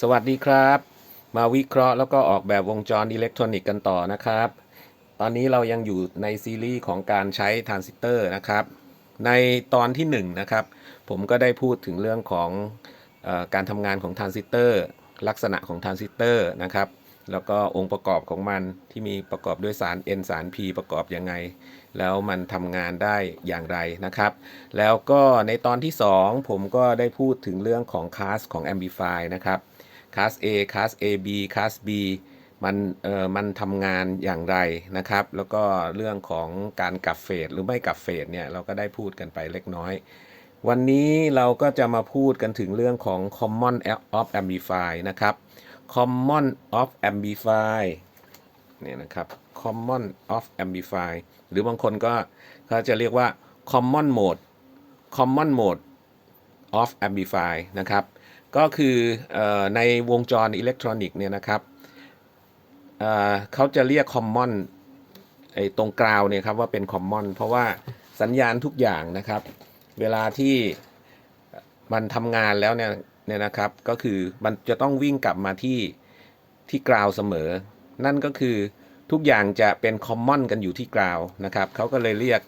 สวัสดีครับ มาวิเคราะห์แล้วก็ออกแบบวงจรอิเล็กทรอนิกส์กันต่อนะครับ ตอนนี้เรายังอยู่ในซีรีส์ของการใช้ทรานซิสเตอร์นะครับ ในตอนที่1นงนะครับ ผมก็ได้พูดถึงเรื่องของออการทำงานของทรานซิสเตอร์ ลักษณะของทรานซิสเตอร์นะครับ แล้วก็องค์ประกอบของมันที่มีประกอบด้วยสาร N สาร P ประกอบยังไง แล้วมันทำงานได้อย่างไรนะครับ แล้วก็ในตอนที่ 2 ผมก็ได้พูดถึงเรื่องของคลาสของ Amplify นะครับ คลาส A คลาส AB คลาส B มันเอ่อมันทำงานอย่างไรนะครับ แล้วก็เรื่องของการกลับเฟสหรือไม่กลับเฟสเนี่ยเราก็ได้พูดกันไปเล็กน้อย วันนี้เราก็จะมาพูดกันถึงเรื่องของ Common of Amplify นะครับ Common of Amplify เนี่ยนะครับ Common of Amplify หรือบางคนก็เขาจะเรียกว่า Common Mode Common Mode of Amplify นะครับ ก็คืออในวงจรอิเล็กทรอนิกส์เนี่ยนะครับเเขาจะเรียก Common ไอ้ตรงกราวเนี่ยครับว่าเป็น Common เพราะว่าสัญญาณทุกอย่างนะครับ เวลาที่มันทำงานแล้วเนี่ยเนี่ยนะครับ ก็คือมันจะต้องวิ่งกลับมาที่ที่กราวเสมอ นั่นก็คือทุกอย่างจะเป็น Common กันอยู่ที่กราวนะครับเขาก็เลยเรียก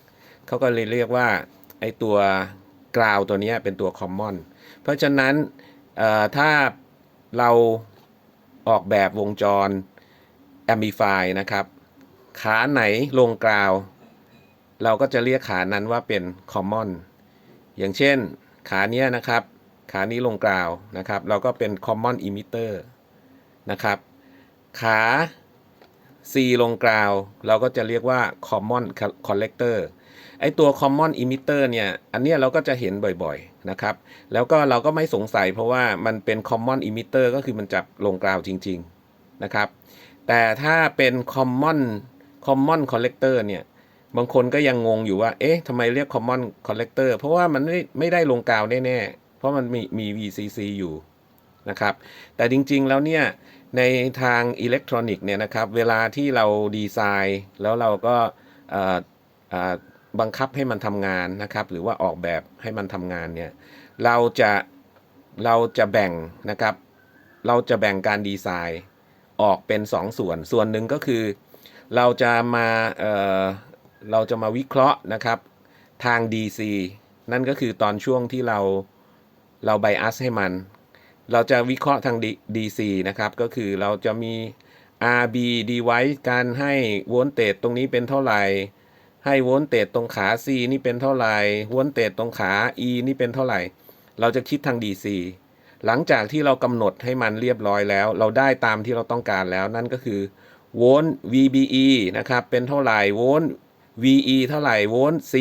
เขาก็เลยเรียกว่าไอ้ตัวกราวตัวนี้เป็นตัว Common เพราะฉะนั้น ถ้าเราออกแบบวงจร Amplify นะครับ ขาไหนลงกราว เราก็จะเรียกขานั้นว่าเป็น common อย่างเช่น ขาเนี้ยนะครับ ขานี้ลงกราวนะครับ เราก็เป็น common emitter นะครับ ขา C ลงกราว เราก็จะเรียกว่า common collector ไอตัว common emitter เนี่ย อันเนี้ยเราก็จะเห็นบ่อยๆนะครับ แล้วก็เราก็ไม่สงสัยเพราะว่ามันเป็น common emitter ก็คือมันจับลงกราวจริงๆนะครับ แต่ถ้าเป็น common common collector เนี่ย บางคนก็ยังงงอยู่ว่า เอ๊ะทำไมเรียก common collector เพราะว่ามันไม่ไม่ได้ลงกาวแน่ๆ เพราะมันมีมี VCC อยู่นะครับ แต่จริงๆแล้วเนี่ย ในทางอิเล็กทรอนิกส์เนี่ยนะครับ เวลาที่เราดีไซน์แล้วเราก็บังคับให้มันทำงานนะครับ หรือว่าออกแบบให้มันทำงานเนี่ย เราจะเราจะแบ่งนะครับ เราจะแบ่งการดีไซน์ออกเป็น 2ส่วน ส่วนหนึ่งก็คือ เราจะมาเเราจะมาวิเคราะห์นะครับ ทาง DC นั่นก็คือตอนช่วงที่เราเราไบอัสให้มัน เราจะวิเคราะห์ทาง DC นะครับ ก็คือเราจะมี RB device การให้โวลเตจตรงนี้เป็นเท่าไหร่ ให้โวลเตจตรงขา C นี่เป็นเท่าไหร่ โวลเตจตรงขา E นี่เป็นเท่าไหร่ เราจะคิดทาง DC หลังจากที่เรากำหนดให้มันเรียบร้อยแล้ว เราได้ตามที่เราต้องการแล้วนั่นก็คือโวลต์ VBE นะครับ เป็นเท่าไหร่ โวลต์ VE เท่าไหร่ โวลต์ C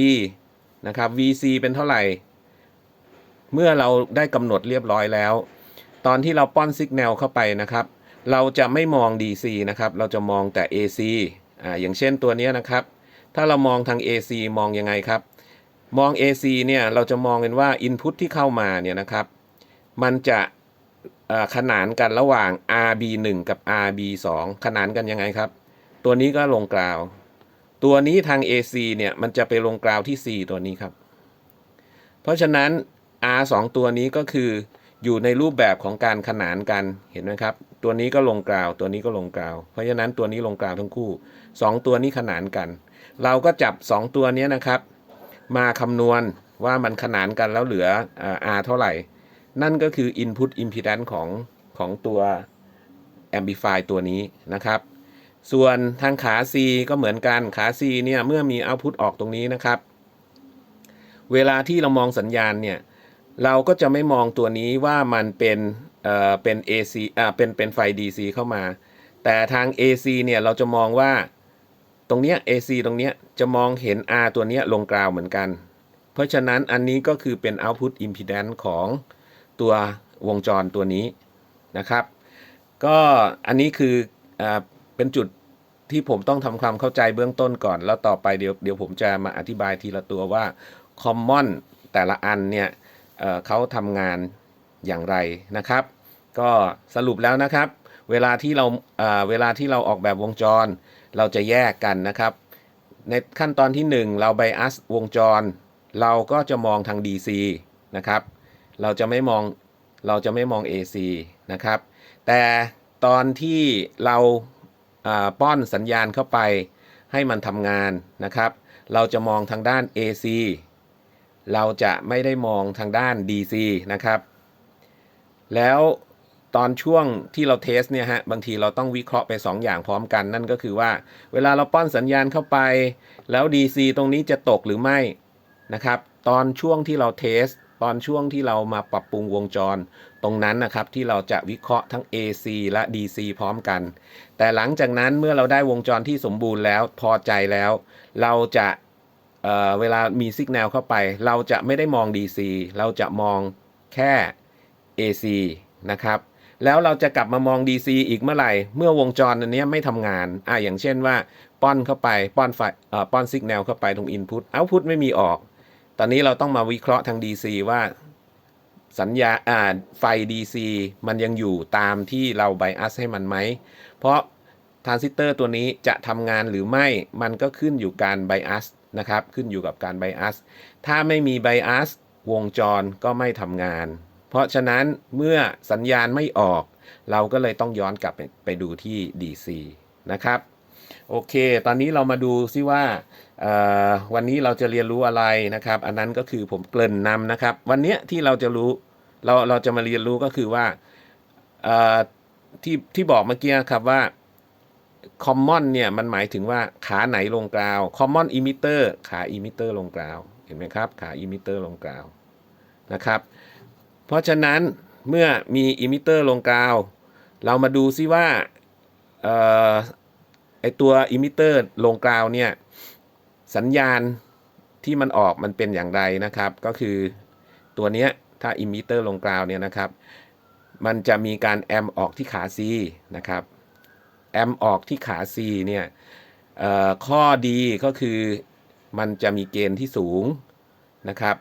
นะครับ VC เป็นเท่าไหร่ เมื่อเราได้กำหนดเรียบร้อยแล้ว ตอนที่เราป้อนสัญญาณเข้าไปนะครับ เราจะไม่มอง DC นะครับ เราจะมองแต่ AC อ่าอย่างเช่นตัวนี้นะครับ ถ้าเรามองทาง AC มองยังไงครับ มอง AC เนี่ยเราจะมองเป็นว่า Input ที่เข้ามาเนี่ยนะครับ มันจะขนานกันระหว่าง RB1 กับ RB2 ขนานกันยังไงครับ ตัวนี้ก็ลงกราว ตัวนี้ทาง AC เนี่ยมันจะไปลงกราวที่ C ตัวนี้ครับ เพราะฉะนั้น R 2ตัวนี้ก็คือ อยู่ในรูปแบบของการขนานกันเห็นไหมครับ ตัวนี้ก็ลงกราว ตัวนี้ก็ลงกราว เพราะฉะนั้นตัวนี้ลงกราวทั้งคู่ 2 ตัวนี้ขนานกัน เราก็จับ 2 ตัวนี้นะครับ มาคำนวณว่ามันขนานกันแล้วเหลืออ่อ R เท่าไหร่ นั่นก็คือ Input Impedance ของของตัว Amplify ตัวนี้นะครับ ส่วนทางขา C ก็เหมือนกันขา C เนี่ยเมื่อมี Output ออกตรงนี้นะครับ เวลาที่เรามองสัญญาณเนี่ย เราก็จะไม่มองตัวนี้ว่ามันเป็นเอ่อเป็น AC อ่าเป็นเป็นไฟ DC เข้ามา แต่ทาง AC เนี่ยเราจะมองว่าตรงเนี้ย AC ตรงเนี้ยจะมองเห็น R ตัวเนี้ยลงกราวเหมือนกัน เพราะฉะนั้นอันนี้ก็คือเป็น output impedance ของตัววงจรตัวนี้นะครับ ก็อันนี้คืออ่าเป็นจุดที่ผมต้องทำความเข้าใจเบื้องต้นก่อน แล้วต่อไปเดี๋ยวเดี๋ยวผมจะมาอธิบายทีละตัวว่า common แต่ละอันเนี่ย เเขาทำงานอย่างไรนะครับ ก็สรุปแล้วนะครับ เวลาที่เราเเวลาที่เราออกแบบวงจร เราจะแยกกันนะครับ ในขั้นตอนที่ 1 เราไบอัสวงจร เราก็จะมองทาง DC นะครับ เราจะไม่มองเราจะไม่มอง AC นะครับ แต่ตอนที่เราาป้อนสัญญาณเข้าไปให้มันทำงานนะครับ เราจะมองทางด้าน AC เราจะไม่ได้มองทางด้าน DC นะครับ แล้วตอนช่วงที่เราเทสเนี่ยฮะบางทีเราต้องวิเคราะห์ไป 2 อย่างพร้อมกัน นั่นก็คือว่าเวลาเราป้อนสัญญาณเข้าไป แล้ว DC ตรงนี้จะตกหรือไม่นะครับ ตอนช่วงที่เราเทส ตอนช่วงที่เรามาปรับปรุงวงจร ตรงนั้นนะครับที่เราจะวิเคราะห์ทั้ง AC และ DC พร้อมกัน แต่หลังจากนั้นเมื่อเราได้วงจรที่สมบูรณ์แล้วพอใจแล้ว เราจะ เเวลามีสัญญาณเข้าไป เราจะไม่ได้มอง DC เราจะมองแค่ AC นะครับ แล้วเราจะกลับมามอง DC อีกเมื่อไหร่ เมื่อวงจรอันนี้ไม่ทำงาน อ่าอย่างเช่นว่า ป้อนเข้าไป ป้อนไฟเอ่อป้อนสัญญาณเข้าไปตรง Input Output ไม่มีออก ตอนนี้เราต้องมาวิเคราะห์ทาง DC ว่าสัญญาอ่าไฟ DC มันยังอยู่ตามที่เราไบอัสให้มันไหม เพราะทรานซิสเตอร์ตัวนี้จะทำงานหรือไม่ มันก็ขึ้นอยู่การไบอัส นะครับ ขึ้นอยู่กับการไบอัสถ้าไม่มีไบอัสวงจรก็ไม่ทำงาน เพราะฉะนั้นเมื่อสัญญาณไม่ออก เราก็เลยต้องย้อนกลับไปไปดูที่ DC นะครับ โอเค ตอนนี้เรามาดูซิว่าวันนี้เราจะเรียนรู้อะไรนะครับ อันนั้นก็คือผมเกริ่นนำนะครับ วันนี้ที่เราจะรู้เราเราจะมาเรียนรู้ก็คือว่าที่ที่บอกเมื่อกี้ครับว่า common เนี่ยมันหมายถึงว่าขาไหนลงกราว common emitter ขา emitter ลงกราวเห็นไหมครับ ขา emitter ลงกราวนะครับ เพราะฉะนั้นเมื่อมี emitter ลงกราวเรามาดูซิว่าออไอตัว emitter ลงกราวเนี่ยสัญญาณที่มันออกมันเป็นอย่างไรนะครับ ก็คือตัวเนี้ยถ้า emitter ลงกราวเนี่ยนะครับ มันจะมีการแอมออกที่ขา C นะครับ แอมออกที่ขา C เนี่ยข้อดีก็คือมันจะมีเกณฑ์ที่สูงนะครับ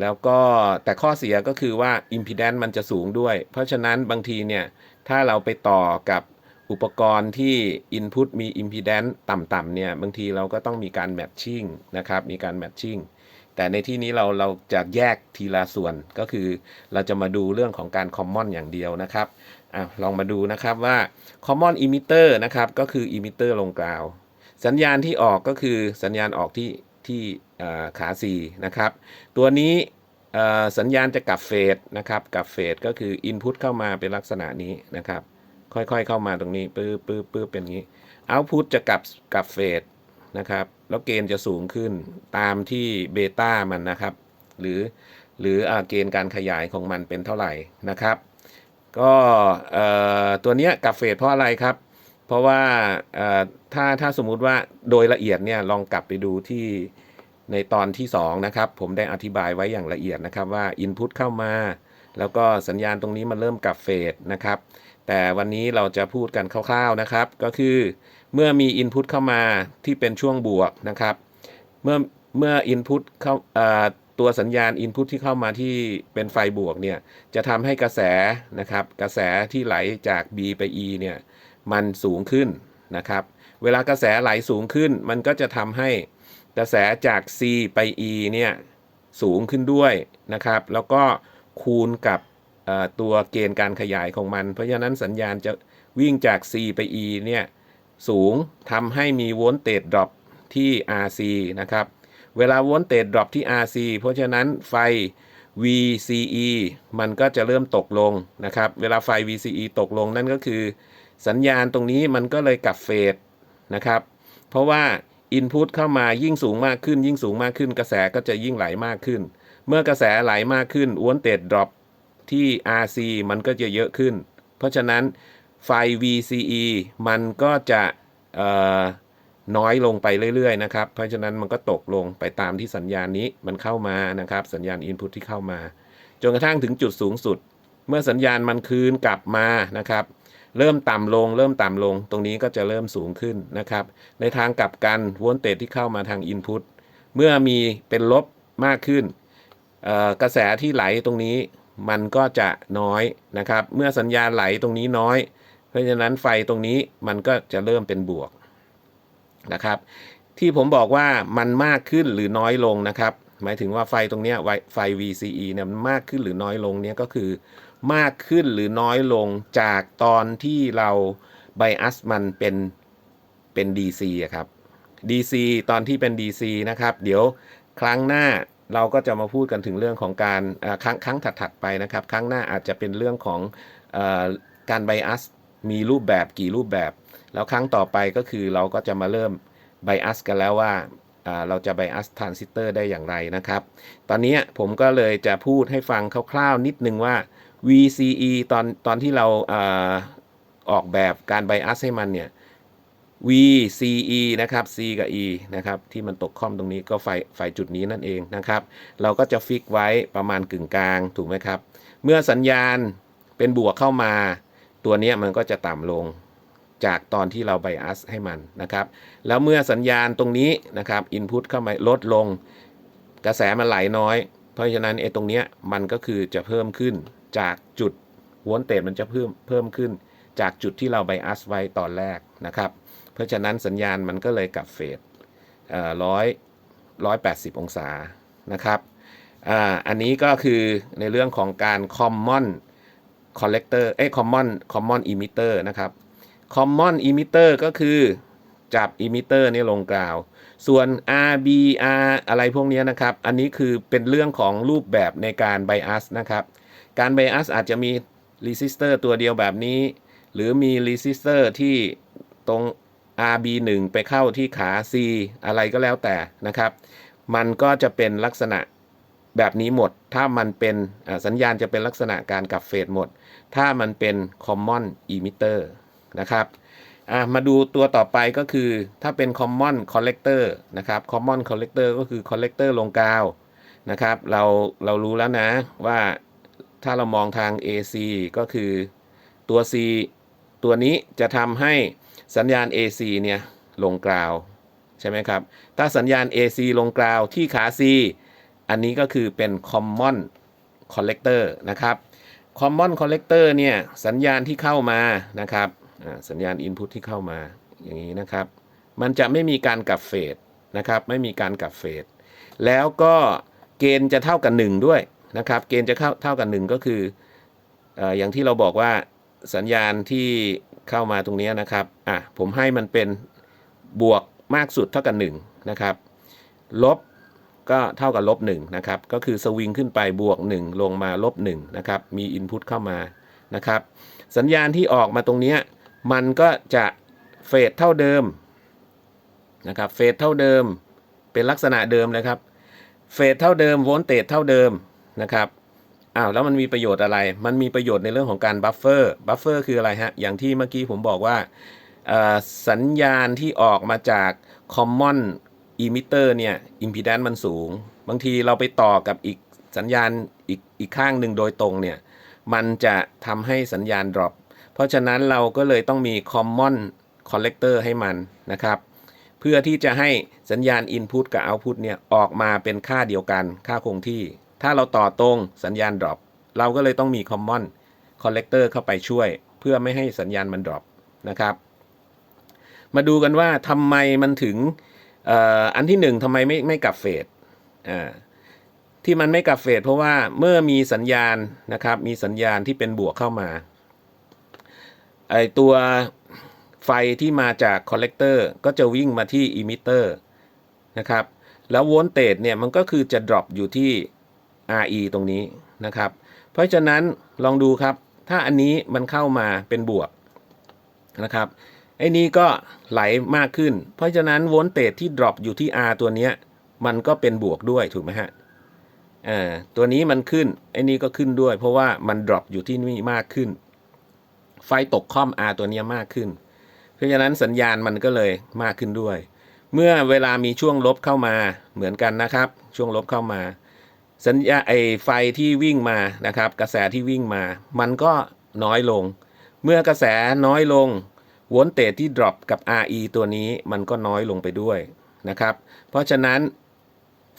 แล้วก็แต่ข้อเสียก็คือว่า impedance มันจะสูงด้วย เพราะฉะนั้นบางทีเนี่ยถ้าเราไปต่อกับอุปกรณ์ที่ input มี impedance ต่ำๆเนี่ย บางทีเราก็ต้องมีการ matching นะครับ มีการ matching แต่ในที่นี้เราเราจะแยกทีละส่วนก็คือ เราจะมาดูเรื่องของการ common อย่างเดียวนะครับอลองมาดูนะครับว่า common emitter นะครับก็คือ emitter ลงกราว สัญญาณที่ออกก็คือสัญญาณออกที่ที่ขา C นะครับ ตัวนี้สัญญาณจะกลับเฟสนะครับกลับเฟสก็คือ Input เข้ามาเป็นลักษณะนี้นะครับ ค่อยๆเข้ามาตรงนี้ปื๊บปื๊บปื๊บเป็นอย่างนี้ Output จะกลับกลับเฟสนะครับแล้วเกณฑ์จะสูงขึ้นตามที่เบต้ามันนะครับ หรือหรืออเกณฑ์การขยายของมันเป็นเท่าไหร่นะครับ ก็ตัวเนี้ยกลับเฟสเพราะอะไรครับ เพราะว่าถ้าถ้าสมมุติว่าโดยละเอียดเนี่ยลองกลับไปดูที่ในตอนที่ 2 นะครับ ผมได้อธิบายไว้อย่างละเอียดนะครับว่า Input เข้ามา แล้วก็สัญญาณตรงนี้มันเริ่มกลับเฟสนะครับ แต่วันนี้เราจะพูดกันคร่าวๆนะครับ ก็คือ เมื่อมี Input เข้ามาที่เป็นช่วงบวกนะครับ เมื่อเมื่อ Input เข้าตัวสัญญาณ Input ที่เข้ามาที่เป็นไฟบวกเนี่ยจะทำให้กระแสนะครับกระแสที่ไหลจาก B ไป E เนี่ยมันสูงขึ้นนะครับ เวลากระแสไหลสูงขึ้น มันก็จะทำให้กระแสจาก C ไป E เนี่ยสูงขึ้นด้วยนะครับ แล้วก็คูณกับตัวเกณฑ์การขยายของมัน เพราะฉะนั้นสัญญาณจะวิ่งจาก C ไป E เนี่ย สูงทำให้มีโวลเตจดรอปที่ RC นะครับ เวลาโวลเตจดรอปที่ RC เพราะฉะนั้นไฟ VCE มันก็จะเริ่มตกลงนะครับ เวลาไฟ VCE ตกลงนั่นก็คือ สัญญาณตรงนี้มันก็เลยกลับเฟสนะครับ เพราะว่า Input เข้ามายิ่งสูงมากขึ้น ยิ่งสูงมากขึ้น กระแสก็จะยิ่งไหลมากขึ้น เมื่อกระแสไหลมากขึ้นวลเตจดรอปที่ RC มันก็จะเยอะขึ้น เพราะฉะนั้น ไฟ VCE มันก็จะน้อยลงไปเรื่อยๆนะครับ เพราะฉะนั้นมันก็ตกลงไปตามที่สัญญาณนี้มันเข้ามานะครับ สัญญาณ Input ที่เข้ามา จนกระทั่งถึงจุดสูงสุด เมื่อสัญญาณมันคืนกลับมานะครับ เริ่มต่ำลง เริ่มต่ำลง ตรงนี้ก็จะเริ่มสูงขึ้นนะครับ ในทางกลับกันวลต์เตจที่เข้ามาทาง Input เมื่อมีเป็นลบมากขึ้น กระแสที่ไหลตรงนี้มันก็จะน้อยนะครับ เมื่อสัญญาณไหลตรงนี้น้อย เพราะฉะนั้นไฟตรงนี้มันก็จะเริ่มเป็นบวกนะครับ ที่ผมบอกว่ามันมากขึ้นหรือน้อยลงนะครับ หมายถึงว่าไฟตรงนี้ไฟ VCE เนี่ยมันมากขึ้นหรือน้อยลงเนี่ยก็คือ มากขึ้นหรือน้อยลงจากตอนที่เราไบอัสมันเป็นเป็น DC อะครับ DC ตอนที่เป็น DC นะครับ เดี๋ยวครั้งหน้าเราก็จะมาพูดกันถึงเรื่องของการครั้งครั้งถัดๆไปนะครับ ครั้งหน้าอาจจะเป็นเรื่องของอการไบอัส มีรูปแบบกี่รูปแบบ แล้วครั้งต่อไปก็คือเราก็จะมาเริ่มไบอัสกันแล้วว่าเราจะไบอัสทรานซิสเตอร์ได้อย่างไรนะครับ ตอนนี้ผมก็เลยจะพูดให้ฟังคร่าวๆนิดนึงว่า VCE ตอนตอนที่เราอาออกแบบการไบอัสให้มันเนี่ย VCE นะครับ C กับ E นะครับ ที่มันตกค่อมตรงนี้ก็ไฟไฟจุดนี้นั่นเองนะครับ เราก็จะฟิกไว้ประมาณกึ่งกลางถูกไหมครับ เมื่อสัญญาณเป็นบวกเข้ามา ตัวนี้มันก็จะต่ำลงจากตอนที่เราไบอัสให้มันนะครับ แล้วเมื่อสัญญาณตรงนี้นะครับอินพุตเข้ามาลดลง กระแสมันไหลน้อย เพราะฉะนั้นไอ้ตรงเนี้ยมันก็คือจะเพิ่มขึ้นจากจุดวลต์เตจมันจะเพิ่มเพิ่มขึ้น จากจุดที่เราไบอัสไว้ตอนแรกนะครับ เพราะฉะนั้นสัญญาณมันก็เลยกลับเฟดร้อยร้อยแปดสิบองศานะครับออันนี้ก็คือในเรื่องของการ common collector เอ้ย common common emitter นะครับ common emitter ก็คือจับ emitter นี่ลงกราว ส่วน RBR อะไรพวกเนี้ยนะครับ อันนี้คือเป็นเรื่องของรูปแบบในการ bias นะครับ การ bias อาจจะมี resistor ตัวเดียวแบบนี้ หรือมี resistor ที่ตรง RB1 ไปเข้าที่ขา C อะไรก็แล้วแต่นะครับ มันก็จะเป็นลักษณะ แบบนี้หมด ถ้ามันเป็นสัญญาณจะเป็นลักษณะการกลับเฟสหมด ถ้ามันเป็น common emitter นะครับมาดูตัวต่อไปก็คือถ้าเป็น common collector นะครับ common collector ก็คือ collector ลงกาวนะครับเราเรารู้แล้วนะว่าถ้าเรามองทาง AC ก็คือตัว C ตัวนี้จะทำให้สัญญาณ AC เนี่ยลงกราว ใช่ไหมครับ ถ้าสัญญาณ AC ลงกราวที่ขา C อันนี้ก็คือเป็น common collector นะครับ common collector เนี่ยสัญญาณที่เข้ามานะครับสัญญาณ input ที่เข้ามาอย่างนี้นะครับ มันจะไม่มีการกลับเฟสนะครับ ไม่มีการกลับเฟสแล้วก็เกณฑ์จะเท่ากับ1ด้วยนะครับ เกณฑ์จะเข้าเท่ากับ1ก็คือเอ่ออย่างที่เราบอกว่าสัญญาณที่เข้ามาตรงนี้นะครับอะผมให้มันเป็นบวกมากสุดเท่ากับ1นะครับ ลบ ก็เท่ากับลบ1นะครับ ก็คือสวิงขึ้นไปบวก 1 ลงมาลบ1นะครับ มีอินพุตเข้ามานะครับ สัญญาณที่ออกมาตรงนี้มันก็จะเฟดเท่าเดิมนะครับ เฟดเท่าเดิม เป็นลักษณะเดิมเลยครับ เฟดเท่าเดิม โวลเตจเท่าเดิมนะครับ อ้าวแล้วมันมีประโยชน์อะไร มันมีประโยชน์ในเรื่องของการบัฟเฟอร์ บัฟเฟอร์คืออะไรฮะ อย่างที่เมื่อกี้ผมบอกว่าสัญญาณที่ออกมาจาก common emitter เนี่ย impedance มันสูง บางทีเราไปต่อกับอีกสัญญาณอีกอีกข้างหนึ่งโดยตรงเนี่ยมันจะทำให้สัญญาณ drop เพราะฉะนั้นเราก็เลยต้องมี common collector ให้มันนะครับ เพื่อที่จะให้สัญญาณ input กับ output เนี่ยออกมาเป็นค่าเดียวกันค่าคงที่ ถ้าเราต่อตรงสัญญาณ drop เราก็เลยต้องมี common collector เข้าไปช่วย เพื่อไม่ให้สัญญาณมัน drop นะครับ มาดูกันว่าทำไมมันถึง อันที่หนึ่งทำไมไม่ไม่กลับเฟสที่มันไม่กลับเฟสเพราะว่าเมื่อมีสัญญาณนะครับ มีสัญญาณที่เป็นบวกเข้ามาไอตัวไฟที่มาจากคอลเลกเตอร์ก็จะวิ่งมาที่อิมิเตอร์นะครับ แล้วโวลเตจเนี่ยมันก็คือจะ drop อยู่ที่ RE ตรงนี้นะครับ เพราะฉะนั้นลองดูครับ ถ้าอันนี้มันเข้ามาเป็นบวกนะครับ ไอ้นี้ก็ไหลมากขึ้น เพราะฉะนั้นโวลเตจที่ drop อยู่ที่ R ตัวเนี้ยมันก็เป็นบวกด้วยถูกไหมฮะอ่าตัวนี้มันขึ้นไอ้นี้ก็ขึ้นด้วย เพราะว่ามัน drop อยู่ที่นี่มากขึ้น ไฟตกค่อม R ตัวเนี้ยมากขึ้น เพราะฉะนั้นสัญญาณมันก็เลยมากขึ้นด้วย เมื่อเวลามีช่วงลบเข้ามาเหมือนกันนะครับ ช่วงลบเข้ามา สัญญาไอไฟที่วิ่งมานะครับ กระแสที่วิ่งมา มันก็น้อยลง เมื่อกระแสน้อยลง วลเตจที่ drop กับ RE ตัวนี้มันก็น้อยลงไปด้วยนะครับ เพราะฉะนั้น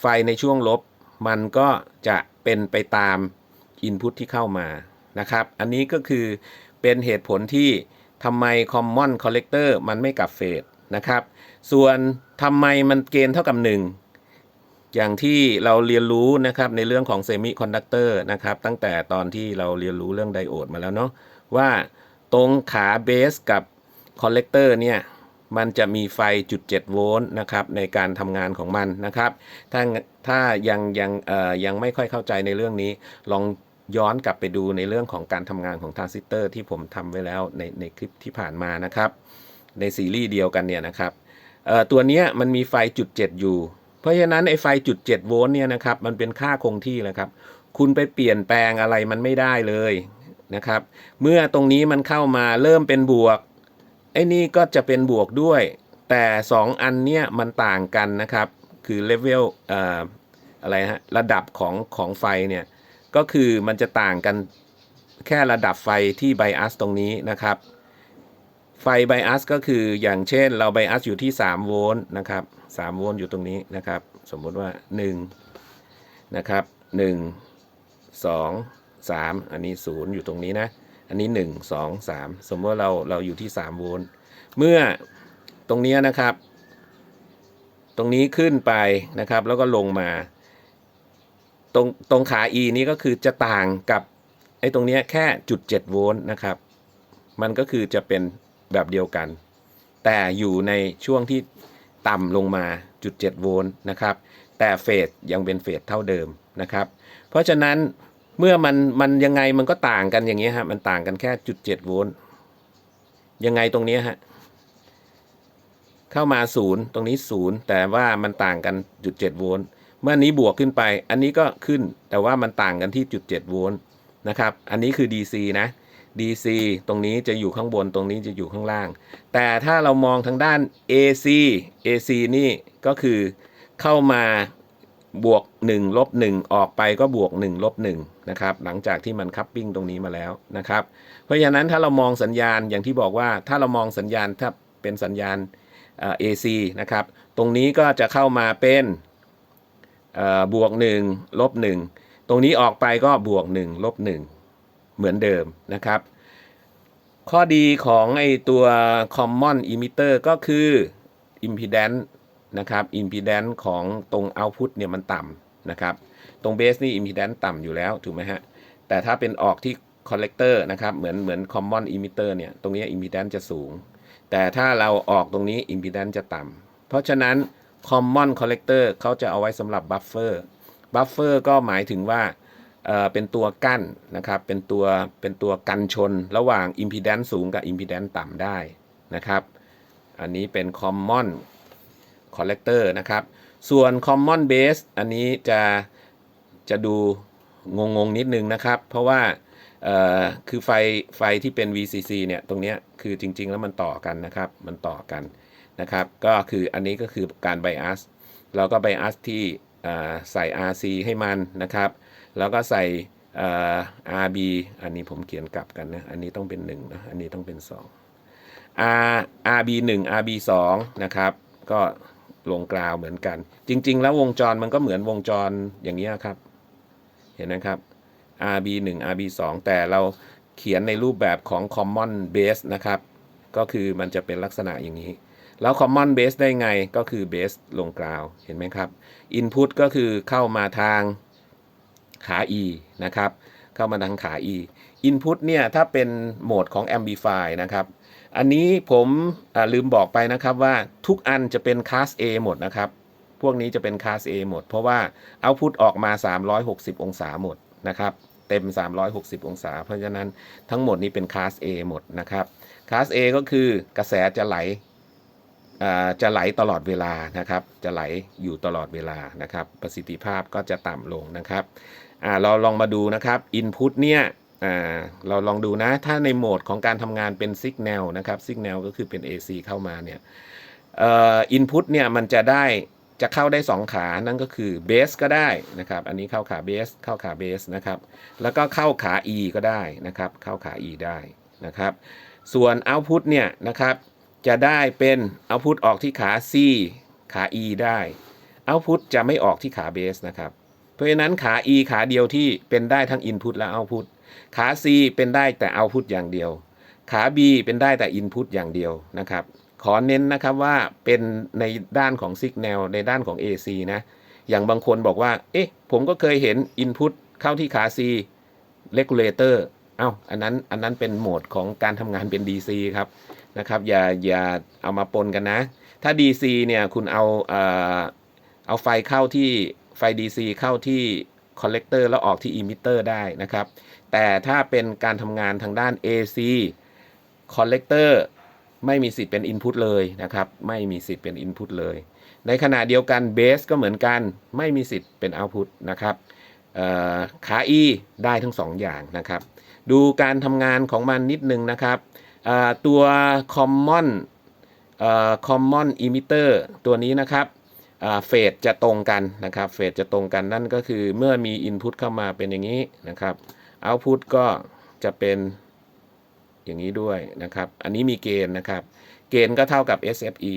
ไฟในช่วงลบมันก็จะเป็นไปตาม Input ที่เข้ามานะครับ อันนี้ก็คือเป็นเหตุผลที่ทำไม Common Collector มันไม่กลับเฟสนะครับ ส่วนทำไมมันเกณฑ์เท่ากับ 1 อย่างที่เราเรียนรู้นะครับในเรื่องของเซมิคอนดักเตอร์นะครับตั้งแต่ตอนที่เราเรียนรู้เรื่องไดโอดมาแล้วเนาะว่าตรงขาเบสกับ คอลเลกเตอร์เนี่ยมันจะมีไฟจุด7โวลต์นะครับในการทำงานของมันนะครับ ถ้าถ้ายังยังเอ่อยังไม่ค่อยเข้าใจในเรื่องนี้ ลองย้อนกลับไปดูในเรื่องของการทำงานของทรานซิสเตอร์ที่ผมทำไว้แล้วในในคลิปที่ผ่านมานะครับ ในซีรีส์เดียวกันเนี่ยนะครับเอ่อตัวนี้มันมีไฟจุด7อยู่ เพราะฉะนั้นไอ้ไฟจุด7โวลต์เนี่ยนะครับมันเป็นค่าคงที่แหละครับ คุณไปเปลี่ยนแปลงอะไรมันไม่ได้เลยนะครับ เมื่อตรงนี้มันเข้ามาเริ่มเป็นบวก ไอ้นี่ก็จะเป็นบวกด้วย แต่ 2 อันเนี้ยมันต่างกันนะครับ คือเลเวลเอ่ออะไรฮะระดับของของไฟเนี่ยก็คือมันจะต่างกันแค่ระดับไฟที่ไบอัสตรงนี้นะครับ ไฟไบอัสก็คืออย่างเช่นเราไบอัสอยู่ที่ 3 โวลต์นะครับ3โวลต์อยู่ตรงนี้นะครับ สมมุติว่า 1 นะครับ 1 2 3 อันนี้ 0 อยู่ตรงนี้นะ อันนี้ 1 2 3 สมมติว่าเราเราอยู่ที่ 3 โวลต์เมื่อตรงนี้นะครับ ตรงนี้ขึ้นไปนะครับ แล้วก็ลงมา ตรงตรงขา E นี้ก็คือจะต่างกับไอ้ตรงนี้แค่จุด7โวลต์นะครับ มันก็คือจะเป็นแบบเดียวกัน แต่อยู่ในช่วงที่ต่ำลงมาจุด7โวลต์นะครับ แต่เฟสยังเป็นเฟสเท่าเดิมนะครับ เพราะฉะนั้น เมื่อมันมันยังไงมันก็ต่างกันอย่างเงี้ยฮะมันต่างกันแค่จุด7โวลต์ยังไงตรงเนี้ยฮะเข้ามาศูนย์ตรงนี้ศูนย์แต่ว่ามันต่างกันจุด7โวลต์เมื่อนนี้บวกขึ้นไป อันนี้ก็ขึ้นแต่ว่ามันต่างกันที่จุด7โวลต์นะครับ อันนี้คือ DC นะ DC ตรงนี้จะอยู่ข้างบนตรงนี้จะอยู่ข้างล่าง แต่ถ้าเรามองทางด้าน AC AC นี่ก็คือเข้ามา บวก1ลบ1ออกไปก็บวก1ลบ1นะครับหลังจากที่มันคัพปิ้งตรงนี้มาแล้วนะครับ เพราะฉะนั้นถ้าเรามองสัญญาณอย่างที่บอกว่าถ้าเรามองสัญญาณถ้าเป็นสัญญาณเอ AC นะครับตรงนี้ก็จะเข้ามาเป็นบวก1ลบ1ตรงนี้ออกไปก็บวก1ลบ1เหมือนเดิมนะครับ ข้อดีของไอตัว common emitter ก็คือ impedance นะครับ impedance ของตรง output เนี่ยมันต่ำนะครับ ตรง base นี่ impedance ต่ำอยู่แล้วถูกไหมฮะ แต่ถ้าเป็นออกที่ collector นะครับ เหมือนเหมือน common emitter เนี่ย ตรงนี้ impedance จะสูง แต่ถ้าเราออกตรงนี้ impedance จะต่ำเพราะฉะนั้น common collector เขาจะเอาไว้สำหรับ buffer buffer ก็หมายถึงว่าเอ่อเป็นตัวกั้นนะครับ เป็นตัวเป็นตัวกันชนระหว่าง impedance สูงกับ impedance ต่ำได้นะครับ อันนี้เป็น common collector นะครับ ส่วน common base อันนี้จะจะดูงงงนิดนึงนะครับ เพราะว่าคือไฟไฟที่เป็น VCC เนี่ย ตรงเนี้ยคือจริง ๆ แล้วมันต่อกันนะครับ มันต่อกันนะครับ ก็คืออันนี้ก็คือการ bias เราก็ bias ที่ใส่ RC ให้มันนะครับ แล้วก็ใส่ RB อันนี้ผมเขียนกลับกันนะ อันนี้ต้องเป็น1นะ อันนี้ต้องเป็น 2 R RB 1 RB 2นะครับ ก็ ลงกราวเหมือนกัน จริง ๆ แล้ววงจรมันก็เหมือนวงจรอย่างนี้ครับ เห็นไหมครับ RB 1 RB 2แต่เราเขียนในรูปแบบของ common base นะครับ ก็คือมันจะเป็นลักษณะอย่างนี้ แล้ว common base ได้ไงก็คือ base ลงกราวเห็นไหมครับ input ก็คือเข้ามาทางขา E นะครับ เข้ามาทางขา E Input เนี่ย ถ้าเป็นโหมดของ Amplify นะครับ อันนี้ผมลืมบอกไปนะครับว่าทุกอันจะเป็น Class A หมดนะครับ พวกนี้จะเป็น Class A หมด เพราะว่า Output ออกมา 360 องศาหมดนะครับ เต็ม 360 องศา เพราะฉะนั้นทั้งหมดนี้เป็น Class A หมดนะครับ Class A ก็คือกระแสจะไหลจะไหลตลอดเวลานะครับ จะไหลอยู่ตลอดเวลานะครับ ประสิทธิภาพก็จะต่ำลงนะครับเราลองมาดูนะครับ Input เนี่ย เราลองดูนะ ถ้าในโหมดของการทำงานเป็น Signal นะครับ Signal ก็คือเป็น AC เข้ามาเนี่ยอ่อ Input เนี่ยมันจะได้จะเข้าได้ 2 ขา นั่นก็คือ Base ก็ได้นะครับ อันนี้เข้าขา Base เข้าขา Base นะครับ แล้วก็เข้าขา E ก็ได้นะครับ เข้าขา E ได้นะครับ ส่วน Output เนี่ยนะครับจะได้เป็น Output ออกที่ขา C ขา E ได้ Output จะไม่ออกที่ขา Base นะครับ เพราะฉะนั้นขา E ขาเดียวที่เป็นได้ทั้ง Input และ Output ขา C เป็นได้แต่ Output อย่างเดียว ขา B เป็นได้แต่ Input อย่างเดียวนะครับ ขอเน้นนะครับว่าเป็นในด้านของ Signal ในด้านของ AC นะ อย่างบางคนบอกว่า เอ๊ะ ผมก็เคยเห็น Input เข้าที่ขา C Regulator เอ้าอันนั้นอันนั้นเป็นโหมดของการทำงานเป็น DC ครับนะครับ อย่าอย่าเอามาปนกันนะ ถ้า DC เนี่ยคุณเอาเอ่อเอาไฟเข้าที่ไฟ DC เข้าที่ collector แล้วออกที่ emitter ได้นะครับ แต่ถ้าเป็นการทำงานทางด้าน AC collector ไม่มีสิทธิ์เป็น input เลยนะครับ ไม่มีสิทธิ์เป็น input เลย ในขณะเดียวกัน base ก็เหมือนกัน ไม่มีสิทธิ์เป็น output นะครับเอ่อขา E ได้ทั้งสองอย่างนะครับ ดูการทำงานของมันนิดนึงนะครับตัว common เอ่อ common emitter ตัวนี้นะครับเฟสจะตรงกันนะครับ เฟสจะตรงกันนั่นก็คือเมื่อมี input เข้ามาเป็นอย่างนี้นะครับ output ก็จะเป็นอย่างนี้ด้วยนะครับ อันนี้มีเกณฑ์นะครับ เกณฑ์ก็เท่ากับ SFE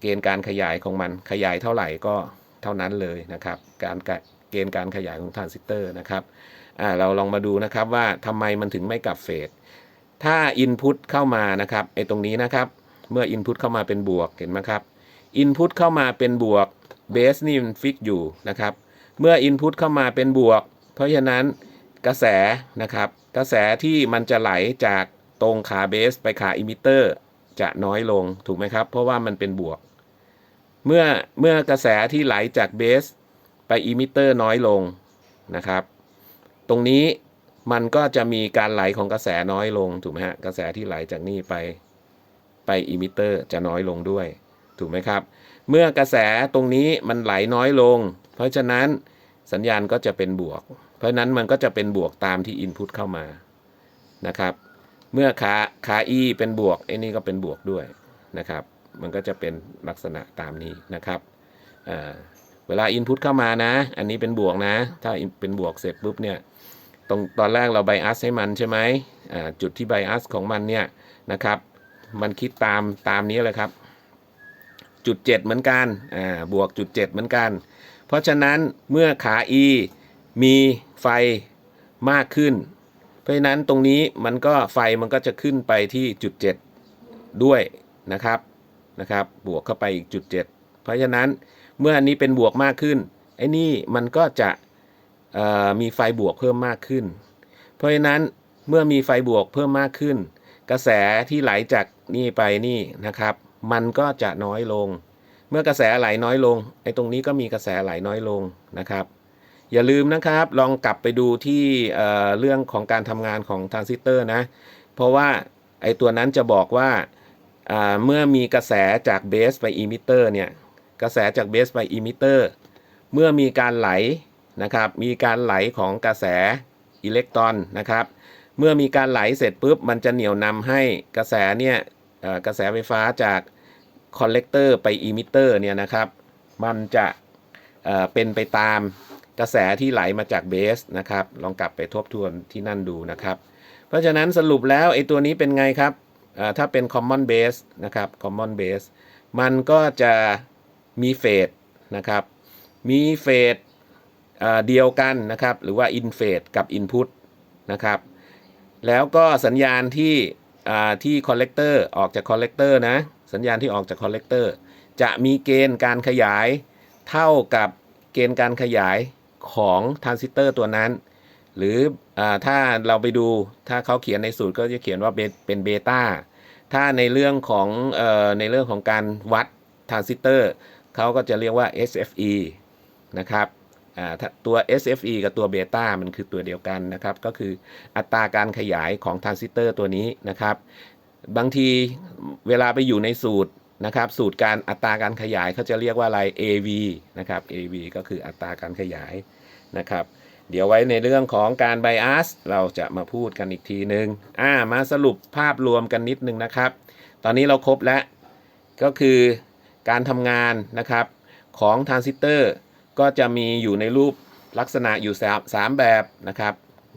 เกณฑ์การขยายของมันขยายเท่าไหร่ก็เท่านั้นเลยนะครับ การเกณฑ์การขยายของทรานซิสเตอร์นะครับเราลองมาดูนะครับว่าทำไมมันถึงไม่กลับเฟสถ้า Input เข้ามานะครับไอ้ตรงนี้นะครับ เมื่อ Input เข้ามาเป็นบวกเห็นไหมครับ Input เข้ามาเป็นบวกเบสนี่มันฟิกอยู่นะครับ เมื่อ Input เข้ามาเป็นบวก เพราะฉะนั้น กระแสนะครับ กระแสที่มันจะไหลจากตรงขาเบสไปขาอิมิเตอร์ จะน้อยลงถูกไหมครับ เพราะว่ามันเป็นบวก เมื่อเมื่อกระแสที่ไหลจากเบสไปอิมิเตอร์น้อยลงนะครับ ตรงนี้มันก็จะมีการไหลของกระแสน้อยลงถูกไหมฮะกระแสที่ไหลจากนี่ไปไปอิมิเตอร์จะน้อยลงด้วย ถูกไหมครับ เมื่อกระแสตรงนี้มันไหลน้อยลง เพราะฉะนั้นสัญญาณก็จะเป็นบวก เพราะนั้นมันก็จะเป็นบวกตามที่ Input เข้ามานะครับ เมื่อขาขา E เป็นบวกไอ้นี่ก็เป็นบวกด้วยนะครับ มันก็จะเป็นลักษณะตามนี้นะครับเวลา Input เข้ามานะ อันนี้เป็นบวกนะ ถ้าเป็นบวกเสร็จปุ๊บเนี่ยตรงตอนแรกเราไบอัสให้มันใช่ไหมจุดที่ไบอัสของมันเนี่ยนะครับ มันคิดตามตามนี้เลยครับ จุด 7 เหมือนกันบวกจุด 7 เหมือนกัน เพราะฉะนั้นเมื่อขา E มีไฟมากขึ้น เพราะฉะนั้นตรงนี้มันก็ไฟมันก็จะขึ้นไปที่จุด 7 ด้วยนะครับนะครับ บวกเข้าไปอีกจุด 7 เพราะฉะนั้นเมื่ออันนี้เป็นบวกมากขึ้นไอ้นี่มันก็จะมีไฟบวกเพิ่มมากขึ้น เพราะฉะนั้นเมื่อมีไฟบวกเพิ่มมากขึ้น กระแสที่ไหลจากนี่ไปนี่นะครับ มันก็จะน้อยลง เมื่อกระแสไหลน้อยลงไอ้ตรงนี้ก็มีกระแสไหลน้อยลงนะครับ อย่าลืมนะครับ ลองกลับไปดูที่เเรื่องของการทำงานของทรานซิสเตอร์นะ เพราะว่าไอตัวนั้นจะบอกว่าอ่าเมื่อมีกระแสจากเบสไปอิมิเตอร์เนี่ย กระแสจากเบสไปอิมิเตอร์เมื่อมีการไหลนะครับ มีการไหลของกระแสอิเล็กตรอนนะครับ เมื่อมีการไหลเสร็จปุ๊บ มันจะเหนี่ยวนำให้กระแสเนี่ยกระแสไฟฟ้าจากคอลเลกเตอร์ไปอิมิเตอร์เนี่ยนะครับ มันจะเเป็นไปตาม กระแสที่ไหลมาจากเบสนะครับ ลองกลับไปทบทวนที่นั่นดูนะครับ เพราะฉะนั้นสรุปแล้วไอ้ตัวนี้เป็นไงครับ ถ้าเป็น common base นะครับ common base มันก็จะมีเฟสนะครับ มีเฟสเดียวกันนะครับ หรือว่า in phase กับ input นะครับ แล้วก็สัญญาณที่ที่ collector ออกจาก collector นะ สัญญาณที่ออกจาก collector จะมีเกณฑ์การขยายเท่ากับเกณฑ์การขยาย ของทรานซิสเตอร์ตัวนั้น หรืออถ้าเราไปดูถ้าเขาเขียนในสูตรก็จะเขียนว่าเป็นเบต้าถ้าในเรื่องของออในเรื่องของการวัดทรานซิสเตอร์เขาก็จะเรียกว่า SFE นะครับตัว SFE กับตัวเบต้ามันคือตัวเดียวกันนะครับ ก็คืออัตราการขยายของทรานซิสเตอร์ตัวนี้นะครับ บางทีเวลาไปอยู่ในสูตร นะครับ สูตรการอัตราการขยายเขาจะเรียกว่าอะไร AV นะครับ AV ก็คืออัตราการขยายนะครับ เดี๋ยวไว้ในเรื่องของการ bias เราจะมาพูดกันอีกทีหนึ่งอ่ามาสรุปภาพรวมกันนิดนึงนะครับ ตอนนี้เราครบแล้ว ก็คือการทำงานนะครับของทรานซิสเตอร์ก็จะมีอยู่ในรูปลักษณะอยู่สามแบบนะครับ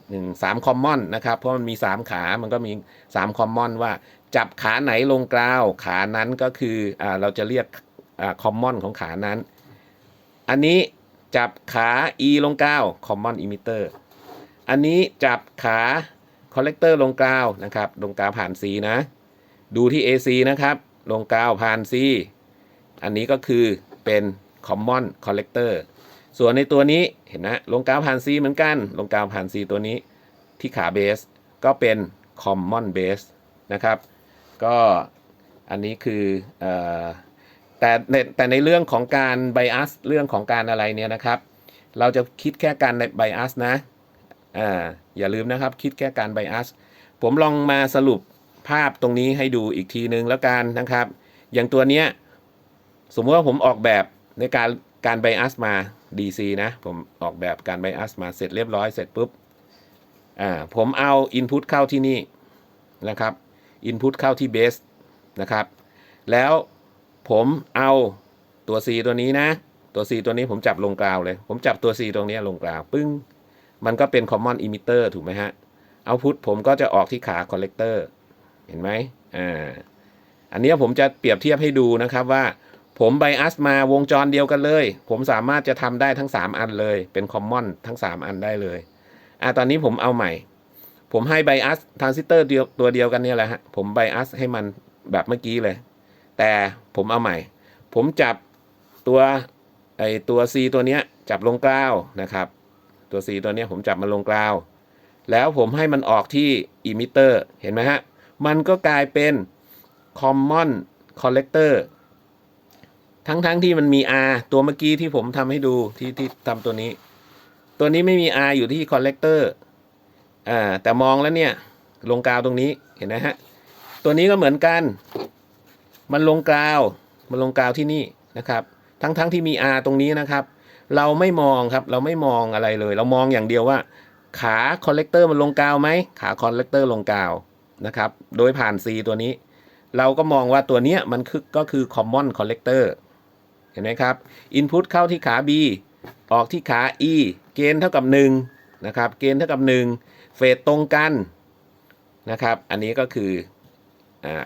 หนึ่งสามคอมมอนนะครับ เพราะมันมี 3 ขา มันก็มี 3 คอมมอนว่า จับขาไหนลงกราว ขานั้นก็คืออเราจะเรียกอคอมมอนของขานั้น อันนี้จับขา e ลงกราว common emitter อันนี้จับขา collector ลงกราวนะครับ ลงกราวผ่าน C นะ ดูที่ AC นะครับ ลงกราวผ่าน C อันนี้ก็คือเป็น common collector ส่วนในตัวนี้เห็นนะลงกาวผ่าน C เหมือนกัน ลงกาวผ่าน C ตัวนี้ที่ขาเบสก็เป็น common base นะครับ ก็อันนี้คืออแต่ในแต่ในเรื่องของการ bias เรื่องของการอะไรเนี่ยนะครับ เราจะคิดแค่การ bias นะอ่าอย่าลืมนะครับคิดแค่การ bias ผมลองมาสรุปภาพตรงนี้ให้ดูอีกทีนึงแล้วกันนะครับ อย่างตัวเนี้ยสมมติว่าผมออกแบบในการการไบอัสมา DC นะ ผมออกแบบการไบอัสมาเสร็จเรียบร้อยเสร็จปุ๊บอ่าผมเอา Input เข้าที่นี่นะครับ Input เข้าที่ Base นะครับ แล้วผมเอาตัว C ตัวนี้นะ ตัว C ตัวนี้ผมจับลงกราวเลย ผมจับตัว C ตรงนี้ลงกราวปึ้ง มันก็เป็น Common Emitter ถูกไหมฮะ Output ผมก็จะออกที่ขา Collector เห็นไหมอ่า อันนี้ผมจะเปรียบเทียบให้ดูนะครับว่าผมไบอัสมาวงจรเดียวกันเลย ผมสามารถจะทำได้ทั้ง 3 อันเลย เป็นคอมมอนทั้ง 3 อันได้เลย อะตอนนี้ผมเอาใหม่ ผมให้ไบอัสทรานซิสเตอร์เดียวตัวเดียวกันเนี่ยแหละฮะ ผมไบอัสให้มันแบบเมื่อกี้เลย แต่ผมเอาใหม่ ผมจับตัวไอตัว C ตัวเนี้ยจับลงกล้าวนะครับ ตัว C ตัวเนี้ยผมจับมันลงกล้าว แล้วผมให้มันออกที่อิมิเตอร์เห็นไหมฮะ มันก็กลายเป็น common collector ทั้งๆทที่มันมี R ตัวเมื่อกี้ที่ผมทำให้ดูที่ที่ทำตัวนี้ ตัวนี้ไม่มี R อยู่ที่ collector อ่าแต่มองแล้วเนี่ยลงกาวตรงนี้เห็นไหมฮะตัวนี้ก็เหมือนกัน มันลงกาวมันลงกาวที่นี่นะครับ ทั้งๆทที่มี R ตรงนี้นะครับ เราไม่มองครับเราไม่มองอะไรเลย เรามองอย่างเดียวว่า ขา collector มันลงกาวไหมขา collector ลงกาวนะครับ โดยผ่าน C ตัวนี้ เราก็มองว่าตัวเนี้ยมันคือก็คือ common collector เห็นไหมครับ input เข้าที่ขา B ออกที่ขา E เกณฑ์เท่ากับ 1 นะครับ เกณฑ์เท่ากับ 1 เฟสตรงกันนะครับ อันนี้ก็คือ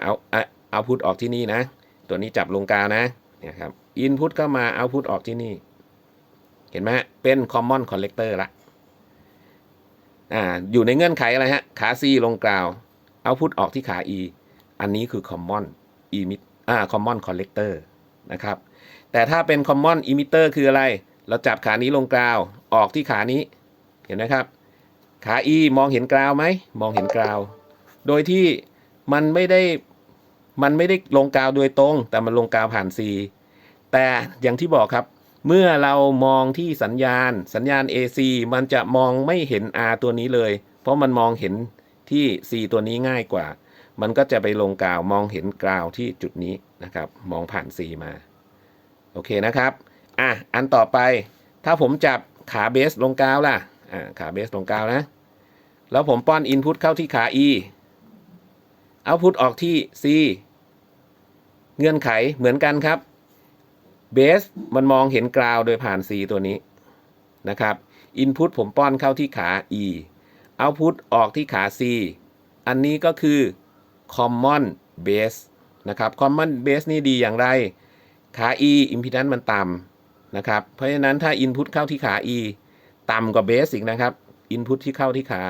เอาเอาเอาพุทออกที่นี่นะ ตัวนี้จับลงกาวนะนี่ยครับ input เข้ามา output ออกที่นี่ เห็นไหมเป็น common collector ละอ่าอยู่ในเงื่อนไขอะไรฮะ ขา C ลงกราว output ออกที่ขา E อันนี้คือ common emit อ่า common collector นะครับ แต่ถ้าเป็น common emitter คืออะไร เราจับขานี้ลงกราวออกที่ขานี้ เห็นไหมครับ ขา E มองเห็นกราวไหมมองเห็นกราว โดยที่มันไม่ได้มันไม่ได้ลงกราวโดยตรง แต่มันลงกราวผ่าน C แต่อย่างที่บอกครับ เมื่อเรามองที่สัญญาณ สัญญาณ AC มันจะมองไม่เห็น R ตัวนี้เลย เพราะมันมองเห็นที่ C ตัวนี้ง่ายกว่า มันก็จะไปลงกราวมองเห็นกราวที่จุดนี้นะครับ มองผ่าน C มา โอเคนะครับ อะ อันต่อไป ถ้าผมจับขาเบสลงกาวล่ะ อ่าขาเบสลงกาวนะ แล้วผมป้อนอินพุตเข้าที่ขา E เอาพุตออกที่ C เงื่อนไขเหมือนกันครับเบสมันมองเห็นกราวโดยผ่าน C ตัวนี้นะครับอินพุตผมป้อนเข้าที่ขา E เอาพุตออกที่ขา C อันนี้ก็คือ common base นะครับ common base นี่ดีอย่างไร ขา E impedance มันต่ำนะครับ เพราะฉะนั้นถ้า input เข้าที่ขา E ต่ำกว่า base อีกนะครับ input ที่เข้าที่ขา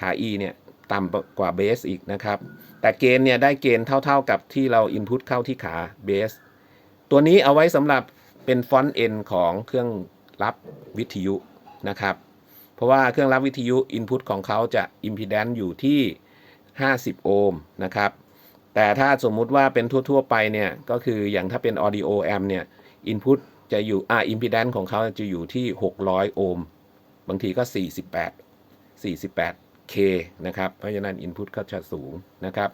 ขา E เนี่ยต่ำกว่า base อีกนะครับ แต่เกณฑ์เนี่ยได้เกณฑ์เท่าๆกับที่เรา input เข้าที่ขา base ตัวนี้เอาไว้สำหรับเป็นฟอนต์ N ของเครื่องรับวิทยุนะครับ เพราะว่าเครื่องรับวิทยุ input ของเขาจะ impedance อยู่ที่ 50 โอห์มนะครับ แต่ถ้าสมมุติว่าเป็นทั่ว ๆ ไปเนี่ย ก็คืออย่างถ้าเป็น audio amp เนี่ย input จะอยู่อ่า impedance ของเขาจะอยู่ที่ 600 โอห์ม บางทีก็ 48 48k นะครับ เพราะฉะนั้น input ก็จะสูงนะครับ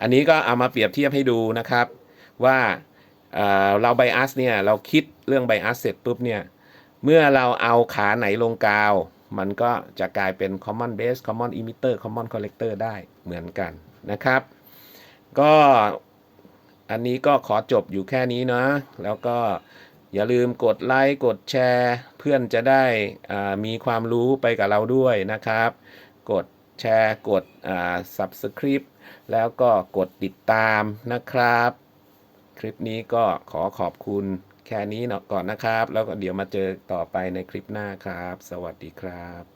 อันนี้ก็เอามาเปรียบเทียบให้ดูนะครับว่าเเรา bias เนี่ยเราคิดเรื่อง bias เสร็จปุ๊บเนี่ยเมื่อเราเอาขาไหนลงกาว มันก็จะกลายเป็น common base common emitter common collector ได้เหมือนกันนะครับ ก็อันนี้ก็ขอจบอยู่แค่นี้นะแล้วก็ อย่าลืมกดไลค์กดแชร์ เพื่อนจะได้มีความรู้ไปกับเราด้วยนะครับ กดแชร์กด subscribe แล้วก็กดติดตามนะครับ คลิปนี้ก็ขอขอบคุณแค่นี้เนาะก่อนนะครับ แล้วก็เดี๋ยวมาเจอต่อไปในคลิปหน้าครับ สวัสดีครับ